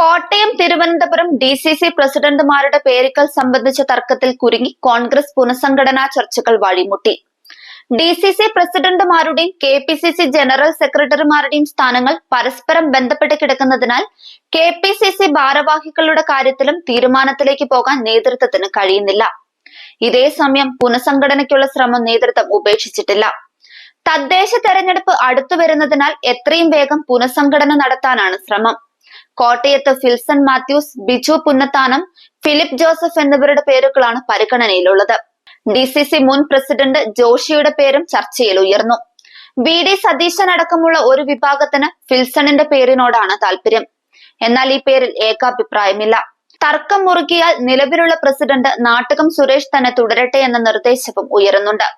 Kottayam Thiruvananthapuram D C C പ്രസിഡന്റുമാരുടെ പേരുകൾ സംബന്ധിച്ച തർക്കത്തിൽ കുരുങ്ങി കോൺഗ്രസ് പുനഃസംഘടനാ ചർച്ചകൾ വഴിമുട്ടി. D C C പ്രസിഡന്റുമാരുടെയും K P C C general സെക്രട്ടറിമാരുടെയും സ്ഥാനങ്ങൾ പരസ്പരം ബന്ധപ്പെട്ട് കിടക്കുന്നതിനാൽ കെ പി സി സി ഭാരവാഹികളുടെ കാര്യത്തിലും തീരുമാനത്തിലേക്ക് പോകാൻ നേതൃത്വത്തിന് കഴിയുന്നില്ല. ഇതേസമയം പുനഃസംഘടനയ്ക്കുള്ള ശ്രമം നേതൃത്വം ഉപേക്ഷിച്ചിട്ടില്ല. തദ്ദേശ തെരഞ്ഞെടുപ്പ് അടുത്തു വരുന്നതിനാൽ എത്രയും വേഗം പുനഃസംഘടന നടത്താനാണ് ശ്രമം. കോട്ടയത്ത് ഫിൽസൺ മാത്യൂസ് ബിജു പുന്നത്താനം ഫിലിപ്പ് ജോസഫ് എന്നിവരുടെ പേരുകളാണ് പരിഗണനയിലുള്ളത്. ഡി സി സി മുൻ പ്രസിഡന്റ് ജോഷിയുടെ പേരും ചർച്ചയിൽ ഉയർന്നു. വി ഡി സതീശൻ അടക്കമുള്ള ഒരു വിഭാഗത്തിന് ഫിൽസണിന്റെ പേരിനോടാണ് താല്പര്യം. എന്നാൽ ഈ പേരിൽ ഏകാഭിപ്രായമില്ല. തർക്കം മുറുകിയാൽ നിലവിലുള്ള പ്രസിഡന്റ് നാട്ടകം സുരേഷ് തന്നെ തുടരട്ടെ എന്ന നിർദ്ദേശവും ഉയരുന്നുണ്ട്.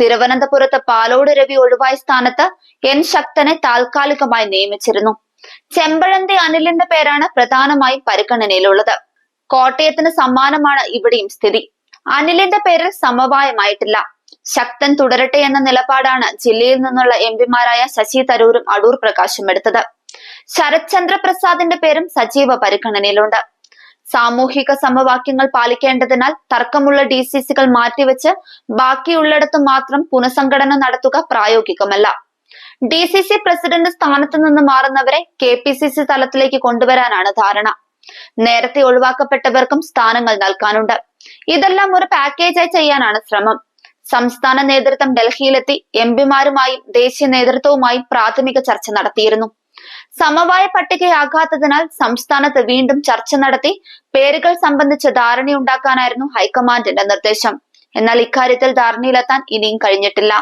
തിരുവനന്തപുരത്ത് പാലോട് രവി ഒഴിവായ സ്ഥാനത്ത് എൻ ശക്തനെ താൽക്കാലികമായി നിയമിച്ചിരുന്നു. ചെമ്പഴന്തി അനിലിന്റെ പേരാണ് പ്രധാനമായും പരിഗണനയിലുള്ളത്. കോട്ടയത്തിന് സമ്മാനമാണ് ഇവിടെയും സ്ഥിതി. അനിലിന്റെ പേരിൽ സമവായമായിട്ടില്ല. ശക്തൻ തുടരട്ടെ എന്ന നിലപാടാണ് ജില്ലയിൽ നിന്നുള്ള എം പിമാരായ ശശി തരൂരും അടൂർ പ്രകാശും എടുത്തത്. ശരത്ചന്ദ്ര പ്രസാദിന്റെ പേരും സജീവ പരിഗണനയിലുണ്ട്. സാമൂഹിക സമവാക്യങ്ങൾ പാലിക്കേണ്ടതിനാൽ തർക്കമുള്ള ഡി സി സികൾ മാറ്റിവെച്ച് ബാക്കിയുള്ളിടത്ത് മാത്രം പുനഃസംഘടന നടത്തുക പ്രായോഗികമല്ല. ഡി സി സി പ്രസിഡന്റ് സ്ഥാനത്ത് നിന്ന് മാറുന്നവരെ കെ പി സി സി തലത്തിലേക്ക് കൊണ്ടുവരാനാണ് ധാരണ. നേരത്തെ ഒഴിവാക്കപ്പെട്ടവർക്കും സ്ഥാനങ്ങൾ നൽകാനുണ്ട്. ഇതെല്ലാം ഒരു പാക്കേജായി ചെയ്യാനാണ് ശ്രമം. സംസ്ഥാന നേതൃത്വം ഡൽഹിയിലെത്തി എം പിമാരുമായും ദേശീയ നേതൃത്വവുമായും പ്രാഥമിക ചർച്ച നടത്തിയിരുന്നു. സമവായ പട്ടികയാകാത്തതിനാൽ സംസ്ഥാനത്ത് വീണ്ടും ചർച്ച നടത്തി പേരുകൾ സംബന്ധിച്ച ധാരണയുണ്ടാക്കാനായിരുന്നു ഹൈക്കമാൻഡിന്റെ നിർദ്ദേശം. എന്നാൽ ഇക്കാര്യത്തിൽ ധാരണയിലെത്താൻ ഇനിയും കഴിഞ്ഞിട്ടില്ല.